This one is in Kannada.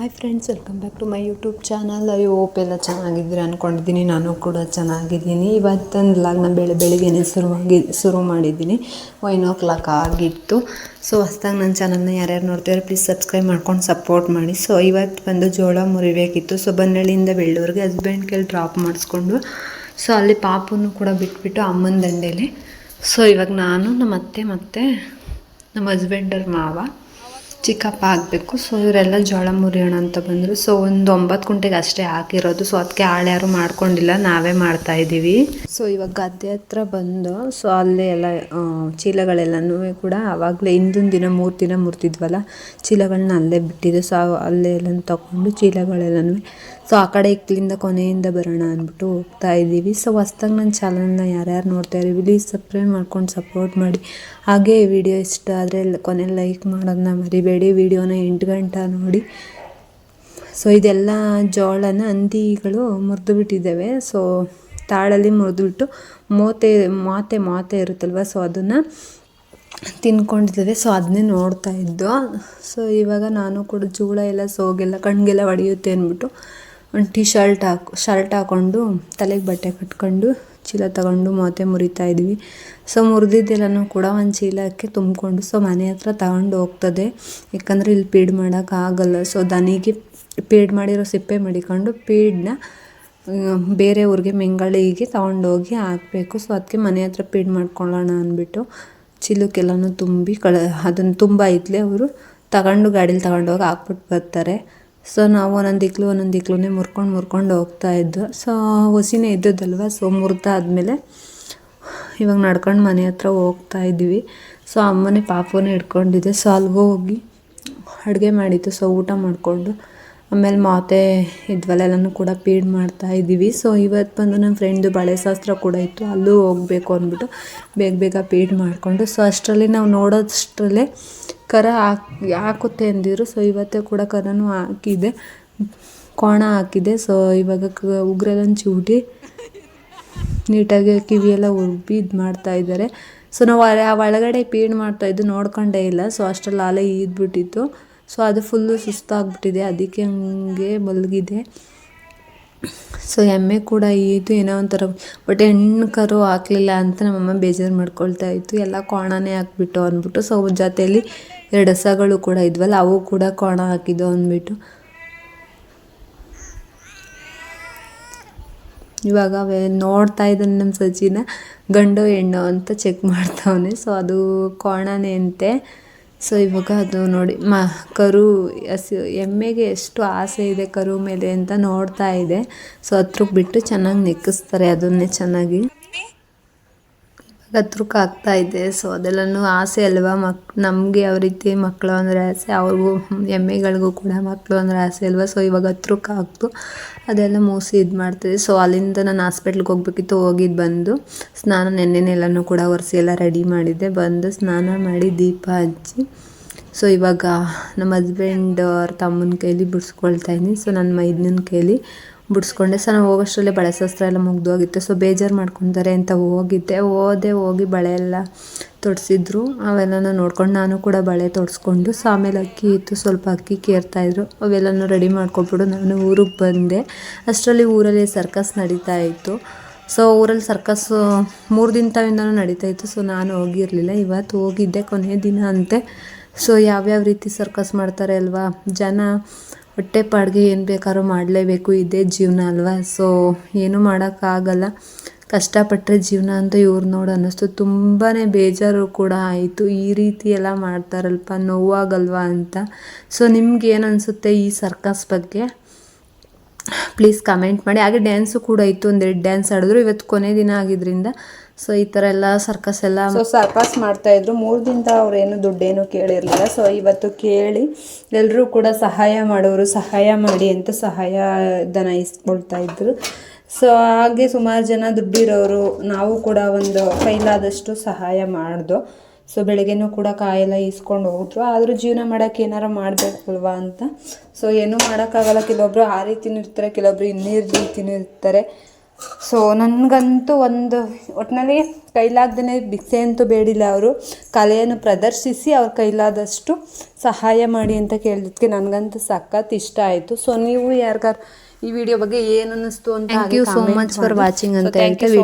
Hi friends welcome back to my YouTube channel I hope ಎಲ್ಲ ಚೆನ್ನಾಗಿದ್ದೀರಿ ಅಂದ್ಕೊಂಡಿದ್ದೀನಿ ನಾನು ಕೂಡ ಚೆನ್ನಾಗಿದ್ದೀನಿ. ಇವತ್ತೊಂದು ಲಾಗ್ನ ಬೆಳೆ, ಬೆಳಿಗ್ಗೆನೇ ಶುರುವಾಗಿ ಶುರು ಮಾಡಿದ್ದೀನಿ. ಒನ್ ಓ ಕ್ಲಾಕ್ ಆಗಿತ್ತು. ಸೊ ಹೊಸ್ದಾಗಿ ನನ್ನ ಚಾನಲ್ನ ಯಾರ್ಯಾರು ನೋಡ್ತಿದ್ದಾರೆ ಪ್ಲೀಸ್ ಸಬ್ಸ್ಕ್ರೈಬ್ ಮಾಡ್ಕೊಂಡು ಸಪೋರ್ಟ್ ಮಾಡಿ. ಸೊ ಇವತ್ತು ಬಂದು ಜೋಳ ಮುರಿಬೇಕಿತ್ತು. ಸೊ ಬನ್ನಳ್ಳಿಯಿಂದ ಬೆಳ್ಳೂರಿಗೆ ಹಸ್ಬೆಂಡ್ ಕೈಲಿ ಡ್ರಾಪ್ ಮಾಡಿಸ್ಕೊಂಡು ಸೊ ಅಲ್ಲಿ ಪಾಪನ್ನು ಕೂಡ ಬಿಟ್ಬಿಟ್ಟು ಅಮ್ಮನ ದಂಡೇಲಿ. ಸೊ ಇವಾಗ ನಾನು ನಮ್ಮ ಅತ್ತೆ ಮತ್ತು ನಮ್ಮ ಹಸ್ಬೆಂಡರ್ ಮಾವ. ಚಿಕ್ಕಪ್ಪ ಆಗಬೇಕು ಸೊ ಇವರೆಲ್ಲ ಜೋಳ ಮುರಿಯೋಣ ಅಂತ ಬಂದರು. ಸೊ ಒಂದು ಒಂಬತ್ತು ಕುಂಟೆಗೆ ಅಷ್ಟೇ ಹಾಕಿರೋದು. ಸೊ ಅದಕ್ಕೆ ಆಳು ಯಾರು ಮಾಡ್ಕೊಂಡಿಲ್ಲ. ನಾವೇ ಮಾಡ್ತಾ ಇದ್ದೀವಿ. ಸೊ ಇವಾಗ ಗದ್ದೆ ಹತ್ರ ಬಂದು ಸೊ ಅಲ್ಲೇ ಎಲ್ಲ ಚೀಲಗಳೆಲ್ಲನೂ ಕೂಡ ಆವಾಗಲೇ ಹಿಂದಿನ ದಿನ, ಮೂರು ದಿನ ಮುರ್ತಿದ್ವಲ್ಲ ಚೀಲಗಳನ್ನ ಅಲ್ಲೇ ಬಿಟ್ಟಿದ್ದು ಸೊ ಅಲ್ಲೇ ಎಲ್ಲ ತಗೊಂಡು ಚೀಲಗಳೆಲ್ಲನೂ ಸೊ ಆ ಕಡೆ ಇಕ್ಲಿಂದ ಕೊನೆಯಿಂದ ಬರೋಣ ಅಂದ್ಬಿಟ್ಟು ಹೋಗ್ತಾ ಇದ್ದೀವಿ. ಸೊ ಹೊಸ್ದಾಗಿ ನನ್ನ ಚಾನಲ್ನ ಯಾರ್ಯಾರು ನೋಡ್ತಾ ಇದ್ದೀವಿ ಪ್ಲೀಸ್ ಸಬ್ಸ್ಕ್ರೈಬ್ ಮಾಡ್ಕೊಂಡು ಸಪೋರ್ಟ್ ಮಾಡಿ. ಹಾಗೆ ವಿಡಿಯೋ ಇಷ್ಟ ಆದರೆ ಕೊನೆ ಲೈಕ್ ಮಾಡೋದನ್ನ ಮರಿಬೇಡಿ. ವಿಡಿಯೋನ ಎಂಟು ಗಂಟೆ ನೋಡಿ. ಸೊ ಇದೆಲ್ಲ ಜೋಳನ ಹಂದಿಗಳು ಮುರಿದು ಬಿಟ್ಟಿದ್ದಾವೆ ಸೊ ತಾಳಲ್ಲಿ ಮುರಿದುಬಿಟ್ಟು ಮೋತೆ, ಮಾತೆ ಮಾತೆ ಇರುತ್ತಲ್ವ? ಸೊ ಅದನ್ನು ತಿನ್ಕೊಂಡಿದ್ದೇವೆ. ಸೊ ಅದನ್ನೇ ನೋಡ್ತಾ ಇದ್ದು. ಸೊ ಇವಾಗ ನಾನು ಕೂಡ ಜೋಳ ಎಲ್ಲ ಸೋಗೆಲ್ಲ, ಕಣ್ಗೆಲ್ಲ ಹೊಡೆಯುತ್ತೆ ಅಂದ್ಬಿಟ್ಟು ಒಂದು ಟಿ ಶರ್ಟ್ ಹಾಕಿ, ಶರ್ಟ್ ಹಾಕ್ಕೊಂಡು ತಲೆಗೆ ಬಟ್ಟೆ ಕಟ್ಕೊಂಡು ಚೀಲ ತಗೊಂಡು ಮೋತೆ ಮುರಿತಾ ಇದ್ವಿ. ಸೊ ಮುರಿದಿದ್ದೆಲ್ಲನೂ ಕೂಡ ಒಂದು ಚೀಲಕ್ಕೆ ತುಂಬಿಕೊಂಡು ಸೊ ಮನೆ ಹತ್ರ ತಗೊಂಡು ಹೋಗ್ತದೆ. ಯಾಕಂದರೆ ಇಲ್ಲಿ ಪೀಡ್ ಮಾಡೋಕ್ಕಾಗಲ್ಲ ಸೊ ದನಿಗೆ ಪೀಡ್ ಮಾಡಿರೋ ಸಿಪ್ಪೆ ಮಡಿಕೊಂಡು ಪೀಡನ್ನ ಬೇರೆ ಊರಿಗೆ ಮೆಂಗಳಿಗೆ ತಗೊಂಡೋಗಿ ಹಾಕಬೇಕು. ಸೊ ಅದಕ್ಕೆ ಮನೆ ಹತ್ರ ಪೀಡ್ ಮಾಡ್ಕೊಳ್ಳೋಣ ಅಂದ್ಬಿಟ್ಟು ಚೀಲಕ್ಕೆಲ್ಲನೂ ತುಂಬಿ ಕಳ ಅದನ್ನು ತುಂಬ ಇದ್ಲೆ ಅವರು ತಗೊಂಡು ಗಾಡೀಲಿ ತಗೊಂಡೋಗಿ ಹಾಕ್ಬಿಟ್ಟು ಬರ್ತಾರೆ. ಸೊ ನಾವು ಒಂದೊಂದು ಇಕ್ಲು, ಒಂದೊಂದು ಇಕ್ಲುನೇ ಮುರ್ಕೊಂಡು ಮುರ್ಕೊಂಡು ಹೋಗ್ತಾ ಇದ್ದು ಸೊ ಹೊಸಿನೇ ಇದ್ದದ್ದಲ್ವ? ಸೊ ಮುರಿದಾದ್ಮೇಲೆ ಇವಾಗ ನಡ್ಕೊಂಡು ಮನೆ ಹತ್ರ ಹೋಗ್ತಾ ಇದ್ದೀವಿ ಸೊ ಅಮ್ಮನೇ ಪಾಪನೇ ಇಟ್ಕೊಂಡಿದ್ದೆ ಸೊ ಅಲ್ಲಿಗೆ ಹೋಗಿ ಅಡುಗೆ ಮಾಡಿತ್ತು ಸೊ ಊಟ ಮಾಡಿಕೊಂಡು ಆಮೇಲೆ ಮಾತೆ ಇದ್ವಲ್ಲ ಎಲ್ಲನೂ ಕೂಡ ಪೀಡ್ ಮಾಡ್ತಾ ಇದ್ದೀವಿ. ಸೊ ಇವತ್ತು ಬಂದು ನನ್ನ ಫ್ರೆಂಡ್ದು ಬಳೆ ಶಾಸ್ತ್ರ ಕೂಡ ಇತ್ತು. ಅಲ್ಲೂ ಹೋಗಬೇಕು ಅಂದ್ಬಿಟ್ಟು ಬೇಗ ಬೇಗ ಪೀಡ್ ಮಾಡಿಕೊಂಡು. ಸೊ ಅಷ್ಟರಲ್ಲಿ ನಾವು ನೋಡೋಷ್ಟರಲ್ಲೇ ಕರ ಹಾಕಿ ಹಾಕುತ್ತೆ ಅಂದಿದ್ರು ಸೊ ಇವತ್ತೇ ಕೂಡ ಕರನೂ ಹಾಕಿದೆ. ಕೋಣ ಹಾಕಿದೆ ಸೊ ಇವಾಗ ಕ ಉಗ್ರೆಲ್ಲ ಚಿವುಟಿ ನೀಟಾಗಿ ಕಿವಿಯೆಲ್ಲ ಉಬ್ಬಿ ಇದು ಮಾಡ್ತಾ ಇದ್ದಾರೆ. ಸೊ ನಾವು ಆ ಒಳಗಡೆ ಮಾಡ್ತಾ ಇದ್ದು ನೋಡ್ಕೊಂಡೇ ಇಲ್ಲ ಸೊ ಅಷ್ಟರಲ್ಲಿ ಆಲೆ ಈದ್ಬಿಟ್ಟಿತ್ತು ಸೊ ಅದು ಫುಲ್ಲು ಸುಸ್ತಾಗ್ಬಿಟ್ಟಿದೆ, ಅದಕ್ಕೆ ಹಂಗೆ ಮಲಗಿದೆ. ಸೊ ಎಮ್ಮೆ ಕೂಡ ಇದು ಏನೋ ಒಂಥರ ಬಟ್ ಹೆಣ್ಣು ಕರು ಹಾಕಲಿಲ್ಲ ಅಂತ ನಮ್ಮಮ್ಮ ಬೇಜಾರು ಮಾಡ್ಕೊಳ್ತಾ ಇತ್ತು. ಎಲ್ಲ ಕೋಣನೇ ಹಾಕ್ಬಿಟ್ಟು ಅಂದ್ಬಿಟ್ಟು ಸೊ ಜೊತೆಯಲ್ಲಿ ಎರಡು ಹಸಗಳು ಕೂಡ ಇದ್ವಲ್ಲ, ಅವು ಕೂಡ ಕೋಣ ಹಾಕಿದ್ದು ಅಂದ್ಬಿಟ್ಟು. ಇವಾಗ ನೋಡ್ತಾ ಇದ್ದಾನೆ ನಮ್ಮ ಸಚಿನ ಗಂಡು ಹೆಣ್ಣು ಅಂತ ಚೆಕ್ ಮಾಡ್ತಾವನೆ. ಸೊ ಅದು ಕೋಣನೇ ಅಂತೆ. ಸೊ ಇವಾಗ ಅದು ನೋಡಿ, ಮ, ಕರು, ಹಸು, ಎಮ್ಮೆಗೆ ಎಷ್ಟು ಆಸೆ ಇದೆ ಕರು ಮೇಲೆ ಅಂತ ನೋಡ್ತಾ ಇದೆ. ಸೊ ಹತ್ರಕ್ಕೆ ಬಿಟ್ಟು ಚೆನ್ನಾಗಿ ನೆಕ್ಕಿಸ್ತಾರೆ, ಅದನ್ನೇ ಚೆನ್ನಾಗಿ. ಹತ್ರಕ್ಕೆ ಆಗ್ತಾ ಇದೆ. ಸೊ ಅದೆಲ್ಲನೂ ಆಸೆ ಅಲ್ವಾ? ಮಕ್, ನಮಗೆ ಯಾವ ರೀತಿ ಮಕ್ಕಳು ಅಂದರೆ ಆಸೆ, ಅವ್ರಿಗೂ ಎಮ್ಮೆಗಳಿಗೂ ಕೂಡ ಮಕ್ಕಳು ಅಂದರೆ ಆಸೆ ಅಲ್ವಾ? ಸೊ ಇವಾಗ ಹತ್ರಕ್ಕೆ ಆಗ್ತು. ಅದೆಲ್ಲ ಮೂಸಿ ಇದು ಮಾಡ್ತೀವಿ ಸೊ ಅಲ್ಲಿಂದ ನಾನು ಹಾಸ್ಪಿಟ್ಲಿಗೆ ಹೋಗ್ಬೇಕಿತ್ತು. ಹೋಗಿದ್ದು ಬಂದು ಸ್ನಾನ, ನೆನ್ನೆನೆಲ್ಲನೂ ಕೂಡ ಒರೆಸಿ ಎಲ್ಲ ರೆಡಿ ಮಾಡಿದ್ದೆ. ಬಂದು ಸ್ನಾನ ಮಾಡಿ ದೀಪ ಹಚ್ಚಿ ಸೊ ಇವಾಗ ನಮ್ಮ ಹಸ್ಬೆಂಡ್ ಅವ್ರ ತಮ್ಮನ ಕೈಲಿ ಬಿಡಿಸ್ಕೊಳ್ತಾ ಇದ್ದೀನಿ. ಸೊ ನನ್ನ ಮೈದನ ಕೈಲಿ ಬಿಡಿಸ್ಕೊಂಡೆ. ಸೊ ನಾವು ಹೋಗೋಷ್ಟರಲ್ಲೇ ಬಳೆ ಶಾಸ್ತ್ರ ಎಲ್ಲ ಮುಗ್ದೋಗಿತ್ತು. ಸೊ ಬೇಜಾರು ಮಾಡ್ಕೊತಾರೆ ಅಂತ ಹೋಗಿದ್ದೆ. ಹೋದೆ ಹೋಗಿ ಬಳೆ ಎಲ್ಲ ತೊಡಿಸಿದ್ರು. ಅವೆಲ್ಲನೂ ನೋಡ್ಕೊಂಡು ನಾನು ಕೂಡ ಬಳೆ ತೊಡಿಸ್ಕೊಂಡು ಸೊ ಆಮೇಲೆ ಅಕ್ಕಿ ಇತ್ತು. ಸ್ವಲ್ಪ ಅಕ್ಕಿ ಕೇರ್ತಾಯಿದ್ರು ಅವೆಲ್ಲನೂ ರೆಡಿ ಮಾಡ್ಕೊಬಿಟ್ಟು ನಾನು ಊರಿಗೆ ಬಂದೆ. ಅಷ್ಟರಲ್ಲಿ ಊರಲ್ಲಿ ಸರ್ಕಸ್ ನಡೀತಾ ಇತ್ತು. ಸೊ ಊರಲ್ಲಿ ಸರ್ಕಸ್ ಮೂರು ದಿನದಿಂದನೂ ನಡೀತಾ ಇತ್ತು. ಸೊ ನಾನು ಹೋಗಿರಲಿಲ್ಲ. ಇವತ್ತು ಹೋಗಿದ್ದೆ. ಕೊನೆಯ ದಿನ ಅಂತೆ. ಸೊ ಯಾವ್ಯಾವ ರೀತಿ ಸರ್ಕಸ್ ಮಾಡ್ತಾರೆ ಅಲ್ವಾ? ಜನ ಹೊಟ್ಟೆ ಪಾಡಿಗೆ ಏನು ಬೇಕಾದ್ರೂ ಮಾಡಲೇಬೇಕು, ಇದೇ ಜೀವನ ಅಲ್ವಾ? ಸೊ ಏನೂ ಮಾಡೋಕ್ಕಾಗಲ್ಲ ಕಷ್ಟಪಟ್ಟರೆ ಜೀವನ ಅಂತ ಇವ್ರು ನೋಡಿ ಅನ್ನಿಸ್ತು. ತುಂಬಾ ಬೇಜಾರು ಕೂಡ ಆಯಿತು. ಈ ರೀತಿ ಎಲ್ಲ ಮಾಡ್ತಾರಲ್ಪ, ನೋವಾಗಲ್ವಾ ಅಂತ. ಸೊ ನಿಮ್ಗೆ ಏನು ಅನಿಸುತ್ತೆ ಈ ಸರ್ಕಸ್ ಬಗ್ಗೆ? ಪ್ಲೀಸ್ ಕಮೆಂಟ್ ಮಾಡಿ. ಹಾಗೆ ಡ್ಯಾನ್ಸು ಕೂಡ ಇತ್ತು. ಒಂದೆರಡು ಡ್ಯಾನ್ಸ್ ಆಡಿದ್ರು. ಇವತ್ತು ಕೊನೆ ದಿನ ಆಗಿದ್ರಿಂದ ಸೊ ಈ ಥರ ಎಲ್ಲ ಸರ್ಕಸ್ ಎಲ್ಲ ಸೊ ಸರ್ಕಸ್ ಮಾಡ್ತಾ ಇದ್ರು. ಮೂರು ದಿನದ ಅವ್ರೇನು ದುಡ್ಡೇನು ಕೇಳಿರಲಿಲ್ಲ. ಸೊ ಇವತ್ತು ಕೇಳಿ ಎಲ್ಲರೂ ಕೂಡ ಸಹಾಯ ಮಾಡೋರು, ಸಹಾಯ ಮಾಡಿ ಅಂತ ಸಹಾಯ ಧನ ಇಸ್ಕೊಳ್ತಾ ಇದ್ರು. ಸೊ ಹಾಗೆ ಸುಮಾರು ಜನ ದುಡ್ಡಿರೋರು, ನಾವು ಕೂಡ ಒಂದು ಫೈಲಾದಷ್ಟು ಸಹಾಯ ಮಾಡ್ದು. ಸೊ ಬೆಳಗ್ಗೆನೂ ಕೂಡ ಕಾಯೆಲ್ಲ ಈಸ್ಕೊಂಡು ಹೋದ್ರು. ಆದರೂ ಜೀವನ ಮಾಡೋಕ್ಕೆ ಏನಾರ ಮಾಡಬೇಕಲ್ವಾ ಅಂತ. ಸೊ ಏನೂ ಮಾಡೋಕ್ಕಾಗಲ್ಲ. ಕೆಲವೊಬ್ರು ಆ ರೀತಿನೂ ಇರ್ತಾರೆ ಕೆಲವೊಬ್ರು ಇನ್ನೇ ರೀತಿನೂ ಇರ್ತಾರೆ ಸೊ ನನಗಂತೂ ಒಂದು ಒಟ್ಟಿನಲ್ಲಿ ಕೈಲಾಗ್ದೇ ಭಿಕ್ಷೆ ಅಂತೂ ಬೇಡಿಲ್ಲ ಅವರು. ಕಲೆಯನ್ನು ಪ್ರದರ್ಶಿಸಿ ಅವ್ರ ಕೈಲಾದಷ್ಟು ಸಹಾಯ ಮಾಡಿ ಅಂತ ಕೇಳಿದ್ದಕ್ಕೆ ನನಗಂತೂ ಸಖತ್ ಇಷ್ಟ ಆಯಿತು. ಸೊ ನೀವು ಯಾರಿಗಾರು ಈ ವಿಡಿಯೋ ಬಗ್ಗೆ ಏನು ಅನ್ನಿಸ್ತು ಅಂತ thank you so much for watching ಅಂತ ಹೇಳ್ತಾ video.